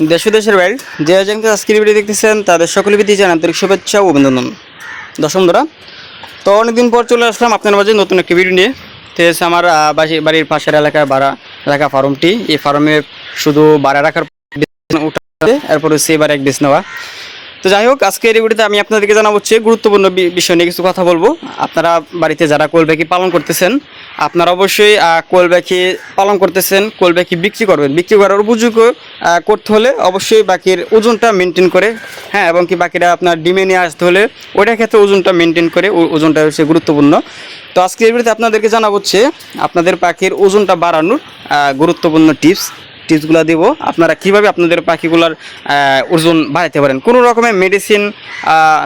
দেশ দেশের বাইরে যে আজকে ভিডিও দেখতেছেন, তাদের সকলে বিধি জানান আন্তরিক শুভেচ্ছা ও অভিনন্দন। দশম ধরা তো অনেকদিন পর চলে আসলাম আপনার মাঝে নতুন একটি ভিডিও নিয়ে। তো আমার বাড়ির পাশের এলাকায় ভাড়া রাখা ফার্মটি। এই ফার্মে শুধু ভাড়া রাখার উঠাতে এরপর হচ্ছে এবার এক বেশ নেওয়া। তো যাই হোক, আজকের এই ভিডিওতে আমি আপনাদেরকে জানাব হচ্ছে গুরুত্বপূর্ণ বিষয় নিয়ে কিছু কথা বলব। আপনারা বাড়িতে যারা কোলব্যাকি পালন করতেছেন, আপনারা অবশ্যই কোলব্যাকি পালন করতেছেন কোলব্যাকি বিক্রি করবেন। বিক্রি করার উপযোগ্য করতে হলে অবশ্যই বাকির ওজনটা মেনটেন করে হ্যাঁ এবং কি বাকিরা আপনার ডিমে নিয়ে আসতে হলে ওইটার ক্ষেত্রে ওজনটা মেনটেন করে ওজনটা হচ্ছে গুরুত্বপূর্ণ। তো আজকে এই ভিডিওতে আপনাদেরকে জানাব হচ্ছে, আপনাদের পাখির ওজনটা বাড়ানোর গুরুত্বপূর্ণ টিপস টিপসগুলো দেব। আপনারা কীভাবে আপনাদের পাখিগুলোর ওজন বাড়াইতে পারেন? কোনো রকমের মেডিসিন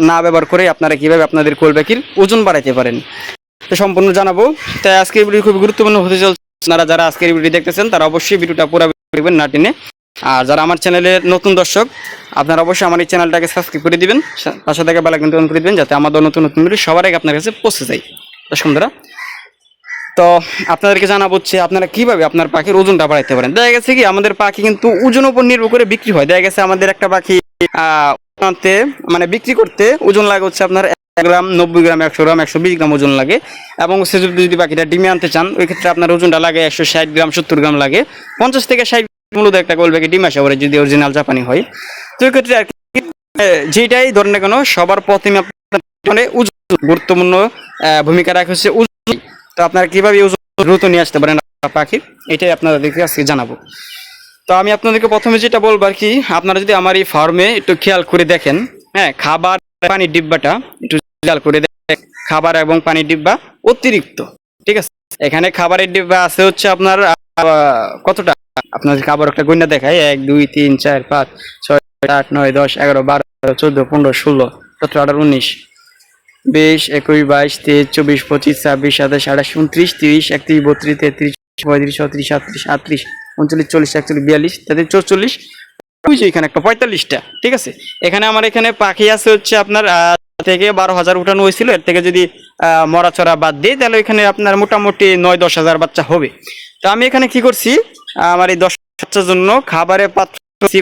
না ব্যবহার করে আপনারা কীভাবে আপনাদের কোল পাখির ওজন বাড়াইতে পারেন। তো সম্পূর্ণ জানাব। তাই আজকের ভিডিও খুব গুরুত্বপূর্ণ হতে চলছে। আপনারা যারা আজকের ভিডিও দেখতেছেন, তারা অবশ্যই ভিডিওটা পুরো দেখবেন না টেনে। আর যারা আমার চ্যানেলের নতুন দর্শক, আপনারা অবশ্যই আমার এই চ্যানেলটাকে সাবস্ক্রাইব করে দিবেন। পাশে থেকে বেলা কিন্তু অন করে দিবেন, যাতে আমাদের নতুন নতুন ভিডিও সবার আগে আপনার কাছে পৌঁছে যায়। দর্শক তো আপনাদেরকে জানাব হচ্ছে আপনারা কীভাবে আপনার পাখির ওজনটা বাড়াইতে পারেন। দেখা গেছে কি, আমাদের পাখি কিন্তু ওজন উপর নির্ভর করে বিক্রি হয়। দেখা গেছে আমাদের একটা পাখি আনতে মানে বিক্রি করতে ওজন লাগে হচ্ছে আপনার এক গ্রাম, নব্বই গ্রাম, একশো গ্রাম, একশো বিশ গ্রাম ওজন লাগে। এবং সে যদি যদি পাখিটা ডিমে আনতে চান, ওই ক্ষেত্রে আপনার ওজনটা লাগে একশো ষাট গ্রাম, সত্তর গ্রাম লাগে। পঞ্চাশ থেকে ষাট মূলত একটা গোল ব্যাগে ডিম আসে, যদি অরিজিনাল জাপানি হয়। তো ওই ক্ষেত্রে আর কি যেটাই ধরেন কেন, সবার প্রথমে আপনার মানে গুরুত্বপূর্ণ ভূমিকা রাখে হচ্ছে তো আপনারা কীভাবে ওজন দ্রুত নিয়ে আসতে পারেন পাখির এটাই আপনাদেরকে আজকে জানাব। তো আমি আপনাদেরকে প্রথমে যেটা বলব আর কি, আপনারা যদি আমার এই ফার্মে একটু খেয়াল করে দেখেন হ্যাঁ খাবার পানির ডিব্বাটা একটু খেয়াল করে দেখেন, খাবার এবং পানির ডিব্বা অতিরিক্ত, ঠিক আছে? এখানে খাবারের ডিব্বা আছে হচ্ছে আপনার কতটা? আপনার খাবার একটা গণ্য দেখায় এক, দুই, তিন, চার, পাঁচ, ছয় আট, নয়, দশ, এগারো, বারো চোদ্দ, পনেরো, ষোলো, সতেরো, আঠারো, উনিশ। বিশ একুশ বাইশ তেইশ চব্বিশ পঁচিশ ছাব্বিশ সাতাশ আঠাশ উনত্রিশ তিরিশ একত্রিশ বত্রিশ তেত্রিশ পঁয়ত্রিশ ছত্রিশ সাতত্রিশ আটত্রিশ উনচল্লিশ চল্লিশ একচল্লিশ বিয়াল্লিশ তেত্রিশ চৌচল্লিশ। যে এখানে একটা পঁয়তাল্লিশটা ঠিক আছে? এখানে আমার এখানে পাখি আছে হচ্ছে আপনার থেকে বারো হাজার উঠানো হয়েছিল এর থেকে যদি আহ, মরা চড়া বাদ দিই তাহলে এখানে আপনার মোটামুটি নয় দশ হাজার বাচ্চা হবে। তো আমি এখানে কি করছি আমার এই দশ বাচ্চার জন্য খাবারের পাত্র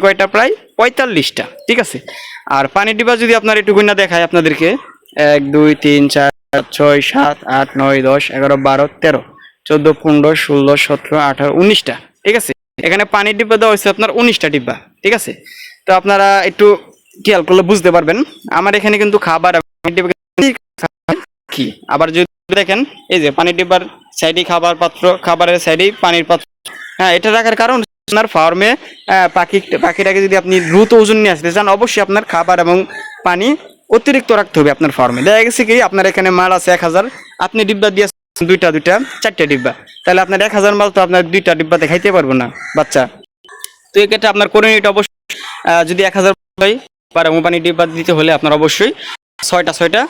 কয়টা প্রায়? পঁয়তাল্লিশটা ঠিক আছে? আর পানি ডিবা যদি আপনার একটু গুণা দেখায় আপনাদেরকে। এক, দুই, তিন, চার ছয়, সাত, আট, নয়, দশ, এগারো, বারো, তেরো, চোদ্দ, পনেরো, ষোলো, সতেরো, আঠারো, উনিশটা, ঠিক আছে? এখানে পানির ডিব্বা দেওয়া হয়েছে আপনার উনিশটা ডিব্বা, ঠিক আছে? তো আপনারা একটু খেয়াল করলে বুঝতে পারবেন। আমার এখানে কিন্তু খাবার কি? আবার যদি দেখেন, এই যে পানির ডিব্বার সাইডে খাবার পাত্র, খাবারের সাইডেই পানির পাত্র। হ্যাঁ এটা রাখার কারণ আপনার ফার্মে পাখি, পাখিটাকে যদি আপনি দ্রুত ওজন নিয়ে আসতে চান, অবশ্যই আপনার খাবার এবং পানি অতিরিক্ত রাখতে হবে আপনার ফার্মে দেখা গেছে কি, আপনার এখানে মাল আছে এক হাজার, আপনি ডিব্বা দিয়ে দুইটা দুইটা, চারটে ডিব্বা। তাহলে আপনার এক হাজার মাল তো আপনার দুইটা ডিব্বাতে খাইতে পারব না, বাচ্চা। তো এক্ষেত্রে আপনার করে নিতে অবশ্যই যদি এক হাজার হয় পানি ডিব্বা দিতে হলে আপনার অবশ্যই ছয়টা ছয়টা,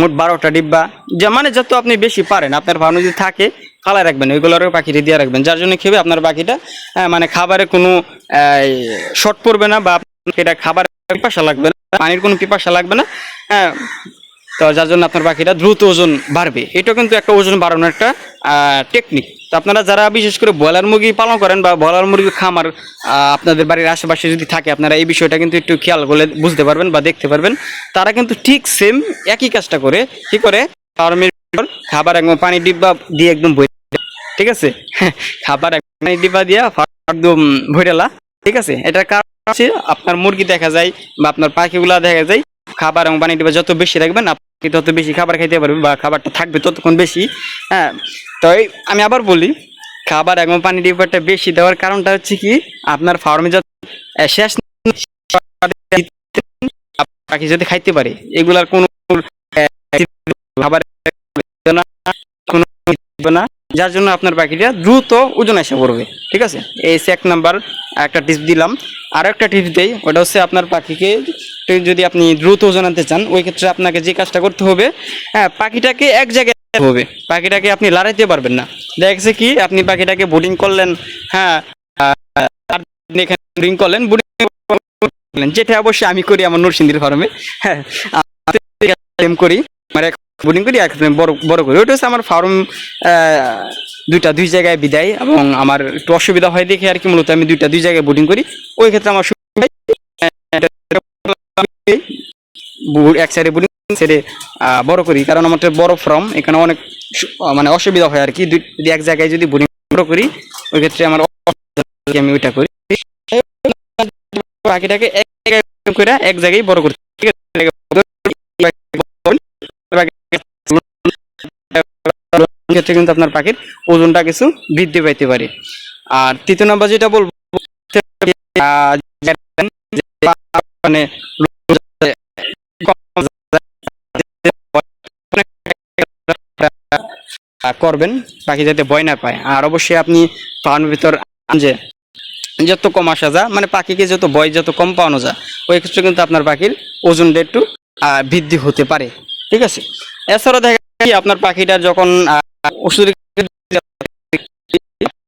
মোট বারোটা ডিব্বা। যা মানে যত আপনি বেশি পারেন, আপনার ফার্মে যদি থাকে ফালাই রাখবেন, ওইগুলোরও পাখিটি দিয়ে রাখবেন। যার জন্য খেবে আপনার পাখিটা মানে খাবারে কোনো শর্ট পড়বে না বা আপনার খাবারের পিপাসা লাগবে পানির কোনো পিপাসা লাগবে না। হ্যাঁ তো যার জন্য আপনার পাখিটা দ্রুত ওজন বাড়বে। এটা কিন্তু একটা ওজন বাড়ানোর একটা টেকনিক তো আপনারা যারা বিশেষ করে ব্রয়লার মুরগি পালন করেন বা ব্রয়লার মুরগি খামার আপনাদের বাড়ির আশেপাশে যদি থাকে, আপনারা এই বিষয়টা কিন্তু একটু খেয়াল করলে বুঝতে পারবেন বা দেখতে পারবেন। তারা কিন্তু ঠিক সেম একই কাজটা করে। কি করে? ফার্মের খাবার একদম পানি ডিব্বা দিয়ে একদম ঠিক আছে? খাবার এবং পানি ডিব্বা দিয়া একদম ভৈরালা ঠিক আছে? এটার কারণ আপনার মুরগি দেখা যায় বা আপনার পাখিগুলা দেখা যায়, খাবার এবং পানি ডিব্বা যত বেশি রাখবেন, আপনি তত বেশি খাবার খাইতে পারবেন বা খাবারটা থাকবে ততক্ষণ বেশি হ্যাঁ। তো আমি আবার বলি, খাবার এবং পানি ডিব্বাটা বেশি দেওয়ার কারণটা হচ্ছে কি, আপনার ফার্মে যত শেষ পাখি যদি খাইতে পারে, এগুলার কোনো খাবার কোনো না যার জন্য আপনার পাখিটা দ্রুত ওজন এসে পড়বে, ঠিক আছে? এই এক নাম্বার একটা টিপস দিলাম। আর একটা টিপস দেই, ওটা হচ্ছে আপনার পাখিকে যদি আপনি দ্রুত ওজন আনতে চান, ওই ক্ষেত্রে আপনাকে যে কাজটা করতে হবে হ্যাঁ পাখিটাকে এক জায়গায় হবে। পাখিটাকে আপনি লড়াইতে পারবেন না। দেখছে কি, আপনি পাখিটাকে বোর্ডিং করলেন হ্যাঁ এখানে বোর্ডিং করলেন বোর্ডিং যেটা অবশ্যই আমি করি আমার নরসিংদীর ফার্মে হ্যাঁ করি। মানে বোর্ডিং করি এক বড় বড় করি। ওইটা হচ্ছে আমার ফার্ম দুইটা, দুই জায়গায় বিদায় এবং আমার একটু অসুবিধা হয় দেখে আর কি, মূলত আমি দুইটা, দুই জায়গায় বোর্ডিং করি। ওই ক্ষেত্রে আমার এক সাইডে বুড়ি সাইডে বড় করি। কারণ আমাদের বড় ফর্ম এখানে অনেক মানে অসুবিধা হয় আর কি। দুই- এক জায়গায় যদি বুড়ি বড় করি, ওই ক্ষেত্রে আমার আমি ওইটা করি। পাখিটাকে এক জায়গায় করে এক জায়গায় বড় করতে ক্ষেত্রে কিন্তু আপনার পাখির ওজনটা কিছু বৃদ্ধি পাইতে পারে। আর তৃতীয় নম্বর যেটা বলব মানে করবেন, পাখি যাতে ভয় না পায়। আর অবশ্যই আপনি ফার্মের ভিতর যে যত কম আসা যা মানে পাখিকে যত ভয়, যত কম পাওয়ানো যায়, ওই ক্ষেত্রে কিন্তু আপনার পাখির ওজনটা একটু বৃদ্ধি হতে পারে। ঠিক আছে? এছাড়া দেখা যায় আপনার পাখিটার যখন আহ, ওষুধ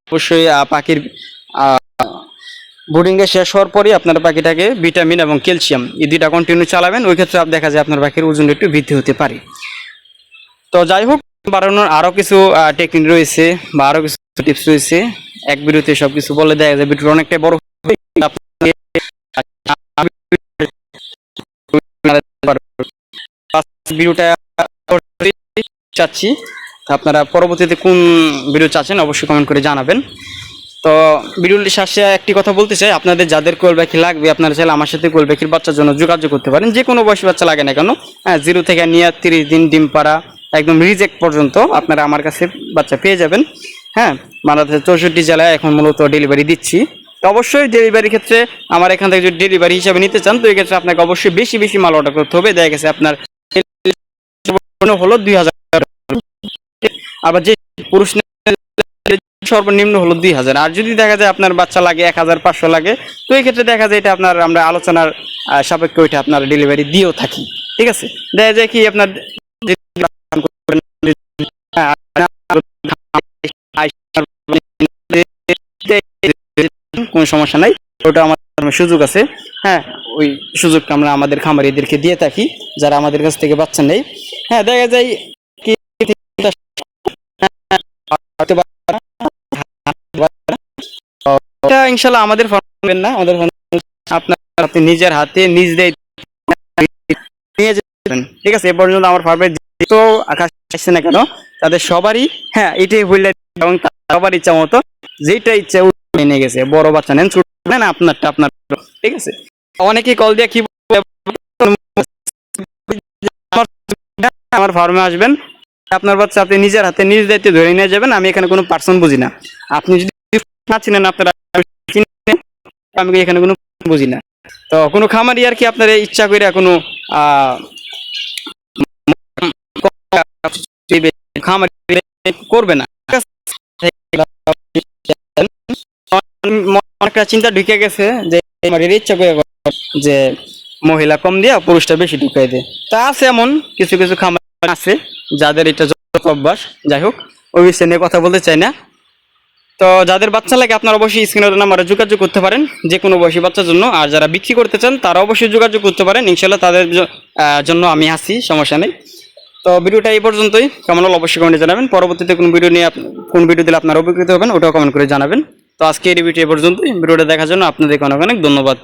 অবশ্যই পাখির বোর্ডিং শেষ হওয়ার পরে আপনার পাখিটাকে ভিটামিন এবং ক্যালসিয়াম এই দুইটা কন্টিনিউ চালাবেন ওই ক্ষেত্রে দেখা যায় আপনার পাখির ওজন একটু বৃদ্ধি হতে পারে তো যাই হোক বাড়ানোর আরও কিছু টেকনিক রয়েছে বা আরও কিছু টিপস রয়েছে এক ভিডিওতে সব কিছু বলে দেয় যে ভিডিওটা অনেকটাই বড়। ভিডিওটা চাচ্ছি আপনারা পরবর্তীতে কোন ভিডিও চাচ্ছেন অবশ্যই কমেন্ট করে জানাবেন। তো ভিডিওটি শেষে একটি কথা বলতে চাই, আপনাদের যাদের কোল পাখি লাগবে, আপনারা চাইলে আমার সাথে কোল পাখির বাচ্চার জন্য যোগাযোগ করতে পারেন। যে কোনো বয়সী বাচ্চা লাগে না কেন হ্যাঁ জিরো থেকে নিয়ে তিরিশ দিন ডিম পাড়া, একদম রিজেক্ট পর্যন্ত আপনারা আমার কাছে বাচ্চা পেয়ে যাবেন। হ্যাঁ বাংলাদেশের চৌষট্টি জেলায় এখন মূলত ডেলিভারি দিচ্ছি। তো অবশ্যই ডেলিভারির ক্ষেত্রে আমার এখান থেকে যদি ডেলিভারি হিসাবে নিতে চান, তো এই ক্ষেত্রে আপনাকে অবশ্যই বেশি বেশি মাল অর্ডার করতে হবে। দেখা গেছে আপনার হলো দুই হাজার আবার যে পুরুষ সর্বনিম্ন হলো দুই হাজার। আর যদি দেখা যায় আপনার বাচ্চা লাগে এক হাজার পাঁচশো লাগে, তো এই ক্ষেত্রে দেখা যায় এটা আপনার আমরা আলোচনার সাপেক্ষে ওইটা আপনার ডেলিভারি দিয়েও থাকি। ঠিক আছে? দেখা যায় কি আপনার কোনো সমস্যা নাই, ওটা আমার সুযোগ আছে। হ্যাঁ ওই সুযোগটা আমরা আমাদের খামারিদেরকে দিয়ে থাকি, যারা আমাদের কাছ থেকে বাচ্চা নেই হ্যাঁ দেখা যায় কি এটা ইনশাল্লাহ আমাদের ফার্মের না, আমাদের আপনার, আপনি নিজের হাতে নিজ দিয়ে ঠিক আছে, এ পর্যন্ত আমার ফার্মে তো আকাশ আসছে না কেন, তাদের সবারই হ্যাঁ এটাই বললে এবং সবার ইচ্ছা মতো যেটা ইচ্ছা নিয়ে গেছে। বড় বাচ্চা নেন, ছোট নেন, আপনারটা আপনার ঠিক আছে? অনেকেই কল দিয়ে কি আমার ফার্মে আসবেন আপনার বাচ্চা আপনি নিজের হাতে নিজ দায়িত্বে ধরে নিয়ে যাবেন, আমি এখানে কোনো পার্সন বুঝি না। আপনি যদি না চিনেন, আপনারা আমি এখানে কোনো বুঝি না। তো কোনো খামারি আর কি আপনার ইচ্ছা করে কোনো খামারি করবে না। চিন্তা ঢুকে গেছে যে ইচ্ছা করে যে, মহিলা কম দিয়ে পুরুষটা বেশি ঢুকাই দেয়। তা আছে এমন, কিছু কিছু খামার আছে যাদের এটা অভ্যাস, যাই হোক, ওই বিষয় নিয়ে কথা বলতে চাই না। তো যাদের বাচ্চা লাগে, আপনারা অবশ্যই স্ক্রিনের নাম্বারে যোগাযোগ করতে পারেন, যে কোনো বয়সী বাচ্চার জন্য। আর যারা বিক্রি করতে চান, তারা অবশ্যই যোগাযোগ করতে পারেন। ইনশাল্লাহ তাদের জন্য আমি আসি সমস্যা নেই। তো ভিডিওটা এই পর্যন্তই। কেমন হলো অবশ্যই কমেন্টে জানাবেন। পরবর্তীতে কোন ভিডিও নিয়ে কোন ভিডিও দিলে আপনারা উপকৃত হবেন, ওটাও কমেন্ট করে জানাবেন। তো আজকে এই ভিডিও এই পর্যন্তই। ভিডিওটা দেখার জন্য আপনাদেরকে অনেক অনেক ধন্যবাদ।